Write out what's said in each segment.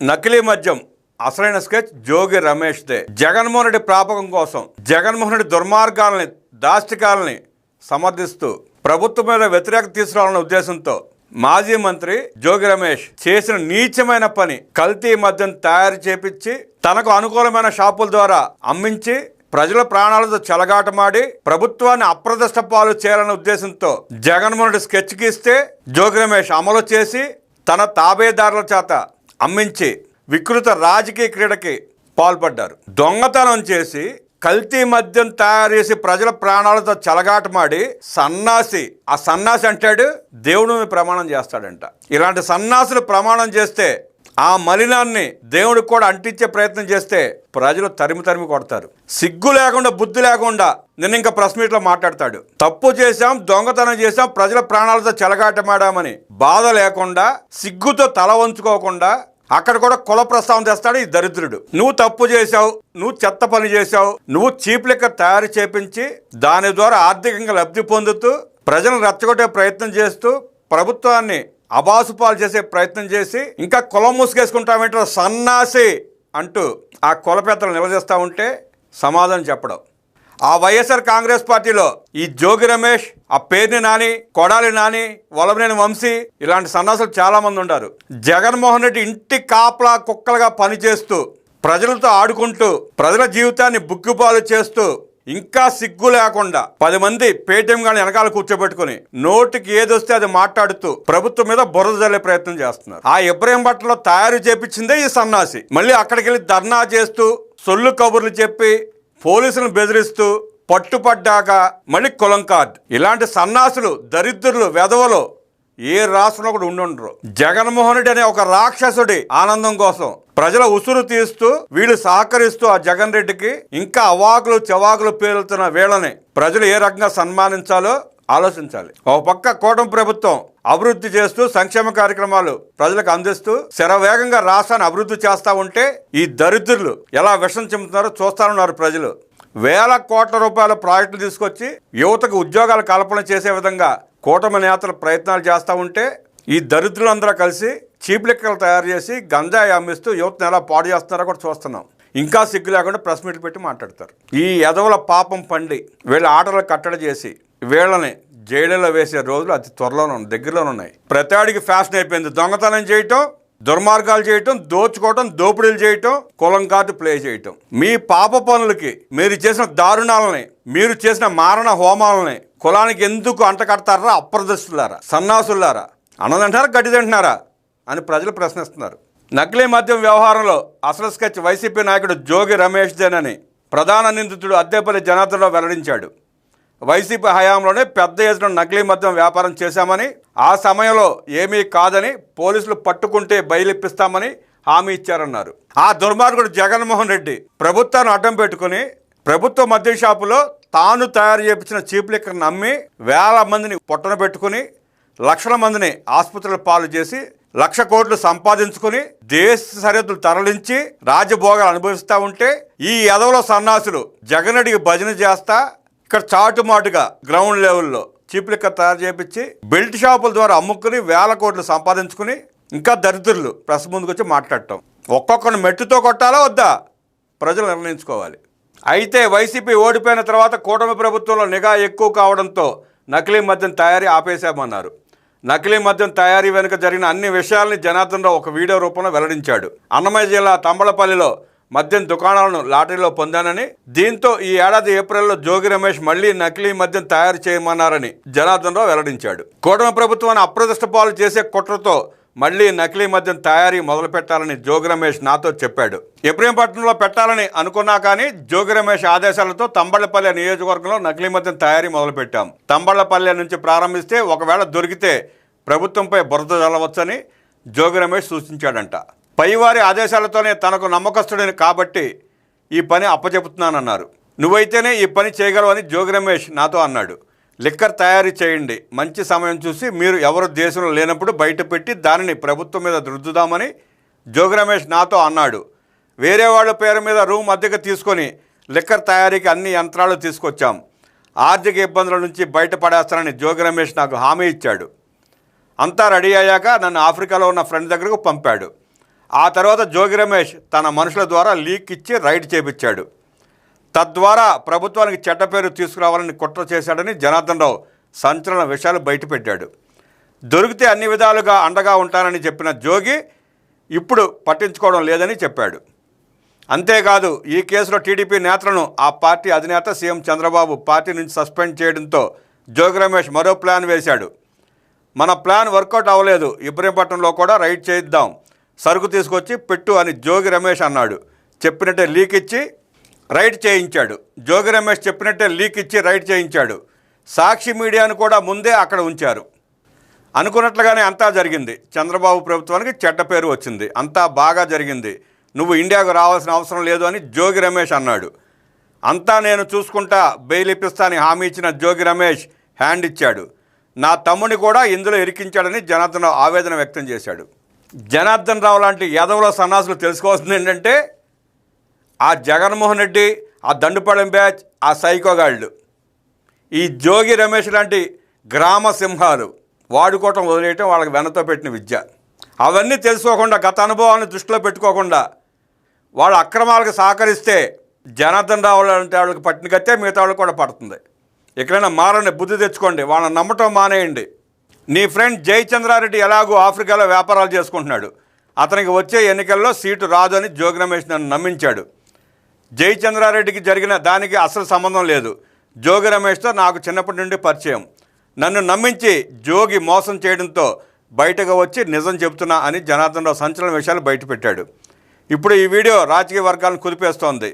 నకిలీ మద్యం అసలైన స్కెచ్ జోగి రమేష్ దే జగన్మోహన్ రెడ్డి ప్రాపకం కోసం జగన్మోహన్ రెడ్డి దుర్మార్గాలని దాష్టికాలని సమర్థిస్తూ ప్రభుత్వం మీద వ్యతిరేకత తీసుకురావాలన్న ఉద్దేశంతో మాజీ మంత్రి జోగి రమేష్ చేసిన నీచమైన పని కల్తీ మద్యం తయారు చేపించి తనకు అనుకూలమైన షాపుల ద్వారా అమ్మించి ప్రజల ప్రాణాలతో చెలగాటమాడి ప్రభుత్వాన్ని అప్రదష్ట పాలు చేయాలనే ఉద్దేశంతో జగన్మోహన్ రెడ్డి స్కెచ్ గీస్తే జోగి రమేష్ అమలు చేసి తన తాబేదారుల చేత అమ్మించి వికృత రాజకీయ క్రీడకి పాల్పడ్డారు. దొంగతనం చేసి కల్తీ మద్యం తయారు చేసి ప్రజల ప్రాణాలతో చలగాటమాడి సన్నాసి ఆ సన్నాసి అంటాడు దేవుడు ప్రమాణం చేస్తాడంట. ఇలాంటి సన్నాసులు ప్రమాణం చేస్తే ఆ మలినాన్ని దేవుడికి కూడా అంటించే ప్రయత్నం చేస్తే ప్రజలు తరిమి తరిమి కొడతారు. సిగ్గు లేకుండా బుద్ధి లేకుండా నిన్న ఇంకా ప్రెస్ మీట్లో మాట్లాడతాడు. తప్పు చేశాం దొంగతనం చేశాం ప్రజల ప్రాణాలతో చెలగాటమాడామని బాధ లేకుండా సిగ్గుతో తల వంచుకోకుండా అక్కడ కూడా కుల ప్రస్తావన తెస్తాడు ఈ దరిద్రుడు. నువ్వు తప్పు చేశావు నువ్వు చెత్త పని చేశావు నువ్వు చీప్ లెక్క తయారు చేపించి దాని ద్వారా ఆర్థికంగా లబ్ధి పొందుతూ ప్రజలను రెచ్చగొట్టే ప్రయత్నం చేస్తూ ప్రభుత్వాన్ని అబాసుపాలు చేసే ప్రయత్నం చేసి ఇంకా కులం మూసుకేసుకుంటామేంటో సన్నాసి అంటూ ఆ కుల పెద్దలు నిలదీస్తూ ఉంటే సమాధానం చెప్పడం. ఆ వైఎస్ఆర్ కాంగ్రెస్ పార్టీలో ఈ జోగి రమేష్ ఆ పేరుని నాని కొడాలి నాని వలమనేని వంశీ ఇలాంటి సన్నాసులు చాలామంది ఉన్నారు జగన్మోహన్ రెడ్డి ఇంటి కాపలా కుక్కలుగా పనిచేస్తూ ప్రజలతో ఆడుకుంటూ ప్రజల జీవితాన్ని బుక్కుపాలు చేస్తూ ఇంకా సిగ్గు లేకుండా పది మంది పేటీఎం గాని వెనకాల కూర్చోబెట్టుకుని నోటికి ఏదొస్తే అది మాట్లాడుతూ ప్రభుత్వం మీద బురద జల్లే ప్రయత్నం చేస్తున్నారు. ఆ ఇబ్రహీం బట్టలో తయారు చేపించిందే ఈ సన్నాసి. మళ్ళీ అక్కడికి వెళ్ళి ధర్నా చేస్తూ సొల్లు కబుర్లు చెప్పి పోలీసులను బెదిరిస్తూ పట్టుపడ్డాక మళ్ళీ కులం కార్డ్. ఇలాంటి సన్నాసులు దరిద్రులు వెధవలు ఏ రాష్ట్రంలో కూడా ఉండుండరు. జగన్మోహన్ రెడ్డి అనే ఒక రాక్షసుడి ఆనందం కోసం ప్రజల ఉసురు తీస్తూ వీళ్ళు సహకరిస్తూ ఆ జగన్ రెడ్డికి ఇంకా అవాకులు చవాకులు పేలుతున్న వీళ్ళని ప్రజలు ఏ రకంగా సన్మానించాలో ఆలోచించాలి. ఒక పక్క కూటమి ప్రభుత్వం అభివృద్ధి చేస్తూ సంక్షేమ కార్యక్రమాలు ప్రజలకు అందిస్తూ శరవేగంగా రాష్ట్రాన్ని అభివృద్ధి చేస్తూ ఉంటే ఈ దరిద్రులు ఎలా విషం చెందుతున్నారో చూస్తానున్నారు ప్రజలు. వేల కోట్ల రూపాయల ప్రాజెక్టులు తీసుకొచ్చి యువతకు ఉద్యోగాల కల్పన చేసే విధంగా కూటమి నేతలు ప్రయత్నాలు చేస్తూ ఉంటే ఈ దరిద్రులందరూ కలిసి చీప్ లెక్కలు తయారు చేసి గంజాయి అమ్మిస్తూ యువతను ఎలా పాడు చేస్తున్నారో కూడా చూస్తున్నాం. ఇంకా సిగ్గు లేకుండా ప్రెస్ మీట్లు పెట్టి మాట్లాడతారు. ఈ ఎదవల పాపం పండి వీళ్ళ ఆటలు కట్టడి చేసి వీళ్ళని జైళ్ళలో వేసే రోజులు అతి త్వరలోనే ఉన్నాయి దగ్గరలోనే ఉన్నాయి. ప్రతాడికి ఫ్యాషన్ అయిపోయింది. దొంగతనం చేయటం దుర్మార్గాలు చేయటం దోచుకోవటం దోపిడీలు చేయటం కులం కార్డు ప్లే చేయటం. మీ పాప పనులకి మీరు చేసిన దారుణాలని మీరు చేసిన మారణ హోమాలని కులానికి ఎందుకు అంటకడతారా అప్రదర్శులారా సన్నాసులారా? అన్నదంటారా? గడ్డి అని ప్రజలు ప్రశ్నిస్తున్నారు. నకిలీ మద్యం వ్యవహారంలో అసలు స్కెచ్ వైసీపీ నాయకుడు జోగి రమేష్ దేనని ప్రధాన నిందితుడు అద్దెపల్లి జనార్దనరావు వెల్లడించాడు. వైసీపీ హయాంలోనే పెద్ద ఎత్తున నకిలీ మద్యం వ్యాపారం చేశామని ఆ సమయంలో ఏమీ కాదని పోలీసులు పట్టుకుంటే బయలుప్పిస్తామని హామీ ఇచ్చారన్నారు. ఆ దుర్మార్గుడు జగన్మోహన్ రెడ్డి ప్రభుత్వాన్ని అడ్డం పెట్టుకుని ప్రభుత్వ మద్య షాపులో తాను తయారు చేపించిన చీప్ లిక్కర్ నమ్మి వేల మందిని పొట్టన పెట్టుకుని లక్షల మందిని ఆసుపత్రుల పాలు చేసి లక్ష కోట్లు సంపాదించుకుని దేశ సరిహద్దులు తరలించి రాజభోగాలు అనుభవిస్తూ ఉంటే ఈ ఎదవల సన్నాసులు జగనడికి భజన చేస్తా ఇక్కడ చాటుమాటుగా గ్రౌండ్ లెవెల్లో చీప్ లిక్కర్ తయారు చేపించి బెల్ట్ షాపుల ద్వారా అమ్ముకుని వేల కోట్లు సంపాదించుకుని ఇంకా దరిద్రులు ప్రెస్ ముందుకు వచ్చి మాట్లాడటం. ఒక్కొక్కరిని మెట్టుతో కొట్టాలా వద్దా? ప్రజలు నిర్ణయించుకోవాలి. అయితే వైసీపీ ఓడిపోయిన తర్వాత కూటమి ప్రభుత్వంలో నిఘా ఎక్కువ కావడంతో నకిలీ మద్యం తయారీ ఆపేశామన్నారు. నకిలీ మద్యం తయారీ వెనుక జరిగిన అన్ని విషయాల్ని జనార్దన్ రావు ఒక వీడియో రూపంలో వెల్లడించాడు. అన్నమయ్య జిల్లా తంబళపల్లిలో మద్యం దుకాణాలను లాటరీలో పొందానని దీంతో ఈ ఏడాది ఏప్రిల్లో జోగి రమేష్ మళ్ళీ నకిలీ మద్యం తయారు చేయమన్నారని జనార్దన్ రావు వెల్లడించాడు. కూటమి ప్రభుత్వాన్ని అప్రదిష్ట పాలు చేసే కుట్రతో మళ్ళీ నకిలీ మద్యం తయారీ మొదలు పెట్టాలని జోగి రమేష్ నాతో చెప్పాడు. ఇబ్రహీంపట్నంలో పెట్టాలని అనుకున్నా కానీ జోగి రమేష్ ఆదేశాలతో తంబళ్ళపల్లె నియోజకవర్గంలో నకిలీ మద్యం తయారీ మొదలుపెట్టాం. తంబళ్ళపల్లె నుంచి ప్రారంభిస్తే ఒకవేళ దొరికితే ప్రభుత్వంపై బురద చల్లవచ్చని జోగి రమేష్ సూచించాడంట. పైవారి ఆదేశాలతోనే తనకు నమ్మకస్తుడని కాబట్టి ఈ పని అప్పచెపుతున్నానన్నారు నువ్వైతేనే ఈ పని చేయగలవని జోగి రమేష్ నాతో అన్నాడు. లిక్కర్ తయారీ చేయండి. మంచి సమయం చూసి మీరు ఎవరు దేశంలో లేనప్పుడు బయట పెట్టి దానిని ప్రభుత్వం మీద రుద్దుదామని జోగి రమేష్ నాతో అన్నాడు. వేరే వాళ్ళ పేరు మీద రూమ్ అద్దెకు తీసుకొని లిక్కర్ తయారీకి అన్ని యంత్రాలు తీసుకొచ్చాం. ఆర్థిక ఇబ్బందుల నుంచి బయటపడేస్తానని జోగి రమేష్ నాకు హామీ ఇచ్చాడు. అంతా రెడీ అయ్యాక నన్ను ఆఫ్రికాలో ఉన్న ఫ్రెండ్ దగ్గరకు పంపాడు. ఆ తర్వాత జోగి రమేష్ తన మనుషుల ద్వారా లీక్ ఇచ్చి రైడ్ చేపించాడు. తద్వారా ప్రభుత్వానికి చెడ్డ పేరు తీసుకురావాలని కుట్ర చేశాడని జనార్దన్ రావు సంచలన విషయాలు బయటపెట్టాడు. దొరికితే అన్ని విధాలుగా అండగా ఉంటానని చెప్పిన జోగి ఇప్పుడు పట్టించుకోవడం లేదని చెప్పాడు. అంతేకాదు ఈ కేసులో టీడీపీ నేతలను ఆ పార్టీ అధినేత సీఎం చంద్రబాబు పార్టీ నుంచి సస్పెండ్ చేయడంతో జోగి రమేష్ మరో ప్లాన్ వేశాడు. మన ప్లాన్ వర్కౌట్ అవ్వలేదు. ఇబ్రహీంపట్నంలో కూడా రైడ్ చేయిద్దాం. సరుకు తీసుకొచ్చి పెట్టు అని జోగి రమేష్ అన్నాడు. చెప్పినట్టే లీక్ ఇచ్చి రైడ్ చేయించాడు. జోగి రమేష్ చెప్పినట్టే లీక్ ఇచ్చి రైట్ చేయించాడు. సాక్షి మీడియాను కూడా ముందే అక్కడ ఉంచారు. అనుకున్నట్లుగానే అంతా జరిగింది. చంద్రబాబు ప్రభుత్వానికి చెడ్డ పేరు వచ్చింది. అంతా బాగా జరిగింది. నువ్వు ఇండియాకు రావాల్సిన అవసరం లేదు అని జోగి రమేష్ అన్నాడు. అంతా నేను చూసుకుంటా బెయిల్ ఇప్పిస్తానని హామీ ఇచ్చిన జోగి రమేష్ హ్యాండ్ ఇచ్చాడు. నా తమ్ముని కూడా ఇందులో ఇరికించాడని జనార్దన్ రావు ఆవేదన వ్యక్తం చేశాడు. జనార్దన్ రావు లాంటి యాదవుల సన్నాసులు తెలుసుకోవాల్సింది ఏంటంటే ఆ జగన్మోహన్ రెడ్డి ఆ దండుపాళెం బ్యాచ్ ఆ సైకోగాళ్ళు ఈ జోగి రమేష్ లాంటి గ్రామ సింహాలు వాడుకోవటం వదిలేయటం వాళ్ళకి వెనతో పెట్టిన విద్య. అవన్నీ తెలుసుకోకుండా గత అనుభవాలను దృష్టిలో పెట్టుకోకుండా వాళ్ళ అక్రమాలకు సహకరిస్తే జనార్దన్ రావు లాంటి వాళ్ళకి పట్టిన గతే మిగతా వాళ్ళకి కూడా పడుతుంది. ఎక్కడైనా మారని బుద్ధి తెచ్చుకోండి వాళ్ళని నమ్మటం మానేయండి. నీ ఫ్రెండ్ జయచంద్రారెడ్డి ఎలాగో ఆఫ్రికాలో వ్యాపారాలు చేసుకుంటున్నాడు. అతనికి వచ్చే ఎన్నికల్లో సీటు రాదు అని జోగి రమేష్ నన్ను నమ్మించాడు. జయచంద్రారెడ్డికి జరిగిన దానికి అసలు సంబంధం లేదు. జోగి రమేష్తో నాకు చిన్నప్పటి నుండి పరిచయం. నన్ను నమ్మించి జోగి మోసం చేయడంతో బయటకు వచ్చి నిజం చెబుతున్నా అని జనార్దన్ రావు సంచలన విషయాలు బయటపెట్టాడు ఇప్పుడు ఈ వీడియో రాజకీయ వర్గాలను కుదిపేస్తోంది.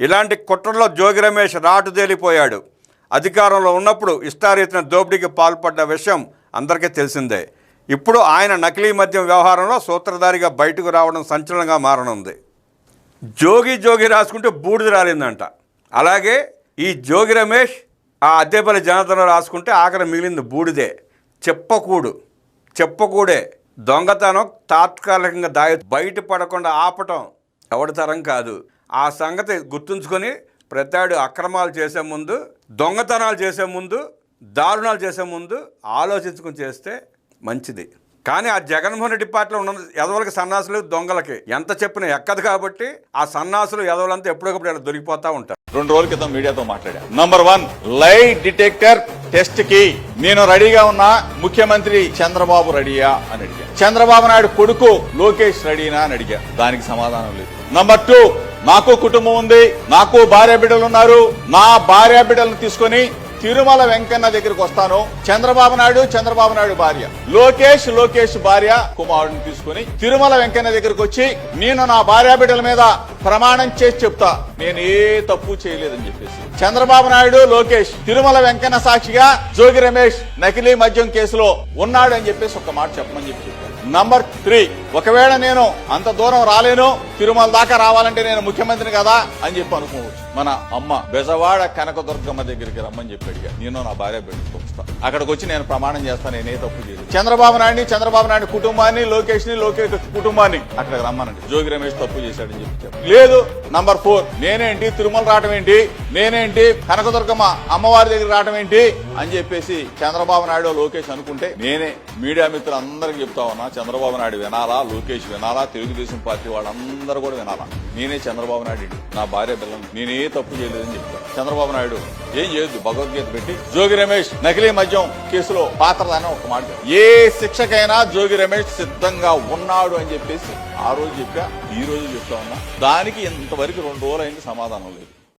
ఇలాంటి కుట్రలో జోగి రమేష్ రాటుదేలిపోయాడు అధికారంలో ఉన్నప్పుడు ఇష్టారీతిన దోపిడీకి పాల్పడ్డ విషయం అందరికీ తెలిసిందే. ఇప్పుడు ఆయన నకిలీ మద్యం వ్యవహారంలో సూత్రధారిగా బయటకు రావడం సంచలనంగా మారనుంది. జోగి జోగి రాసుకుంటే బూడిద రాలిందంట. అలాగే ఈ జోగి రమేష్ ఆ అద్దెపల్లి జనార్దన్ రాసుకుంటే ఆఖరి మిగిలింది బూడిదే. చెప్పకూడు చెప్పకూడే. దొంగతనం తాత్కాలికంగా దాయి బయటపడకుండా ఆపటం ఎవడి తరం కాదు. ఆ సంగతి గుర్తుంచుకొని ప్రతాడు అక్రమాలు చేసే ముందు దొంగతనాలు చేసే ముందు దారుణాలు చేసే ముందు ఆలోచించుకుని చేస్తే మంచిది. కానీ ఆ జగన్మోహన్ రెడ్డి పార్టీలో ఉన్న ఎదవలకి సన్నాసులు దొంగలకి ఎంత చెప్పినా ఎక్కదు కాబట్టి ఆ సన్నాసులు ఎదవలంతా ఎప్పటికప్పుడు దొరికిపోతా దొరికిపోతూ ఉంటారు. రెండు రోజుల క్రితం మీడియాతో మాట్లాడా. నంబర్ వన్ లై డిటెక్టర్ టెస్ట్కి నేను రెడీగా ఉన్నా ముఖ్యమంత్రి చంద్రబాబు రెడీయా అని అడిగా. చంద్రబాబు నాయుడు కొడుకు లోకేష్ రెడీనా అని అడిగా. దానికి సమాధానం లేదు. నంబర్ టూ నాకు కుటుంబం ఉంది నాకు భార్య బిడ్డలు ఉన్నారు నా భార్య బిడ్డలను తీసుకొని తిరుమల వెంకన్న దగ్గరికి వస్తాను. చంద్రబాబు నాయుడు చంద్రబాబు నాయుడు భార్య. లోకేష్ లోకేష్ భార్య కుమారుడిని తీసుకుని తిరుమల వెంకన్న దగ్గరికి వచ్చి నేను నా భార్య బిడ్డల మీద ప్రమాణం చేసి చెప్తా. నేను ఏ తప్పు చేయలేదని చెప్పేసి. చంద్రబాబు నాయుడు లోకేష్ తిరుమల వెంకన్న సాక్షిగా జోగి రమేష్ నకిలీ మద్యం కేసులో ఉన్నాడు అని చెప్పేసి ఒక మాట చెప్పమని చెప్పి నంబర్ త్రీ ఒకవేళ నేను అంత దూరం రాలేను తిరుమల దాకా రావాలంటే నేను ముఖ్యమంత్రిని కదా అని చెప్పి అనుకోవచ్చు. మన అమ్మ బెజవాడ కనకదుర్గమ్మ దగ్గరికి రమ్మని చెప్పి అడిగా. నేను నా భార్య పెట్టుకొస్తా అక్కడికి వచ్చి నేను ప్రమాణం చేస్తాను నేనే తప్పు చేయదు చంద్రబాబు నాయుడిని చంద్రబాబు నాయుడు కుటుంబాన్ని లోకేష్ని లోకేష్ కుటుంబాన్ని అక్కడికి రమ్మనండి. జోగి రమేష్ తప్పు చేశాడని చెప్పి లేదు నంబర్ ఫోర్ నేనేంటి తిరుమల రావటం ఏంటి? నేనేంటి కనకదుర్గమ్మ అమ్మవారి దగ్గర రావటం ఏంటి? అని చెప్పేసి చంద్రబాబు నాయుడు లోకేష్ అనుకుంటే నేనే మీడియా మిత్రులందరికీ చెప్తా ఉన్నా చంద్రబాబు నాయుడు వినాలా లోకేష్ వినాలా? తెలుగుదేశం పార్టీ వాళ్ళందరూ కూడా వినాలా? నేనే చంద్రబాబు నాయుడు ఇంటి. నా భార్య పిల్లలు. నేనే తప్పు చేయలేదని చెప్తాను చంద్రబాబు నాయుడు ఏం చేయొద్దు? భగవద్గీత పెట్టి జోగి రమేష్ నకిలీ మద్యం కేసులో పాత్రదాని ఒక మాట. ఏ శిక్షకైనా జోగి రమేష్ సిద్ధంగా ఉన్నాడు అని చెప్పేసి ఆ రోజు చెప్పా ఈ రోజు చెప్తా ఉన్నా. దానికి ఇంతవరకు రెండు రోజులైంది సమాధానం లేదు.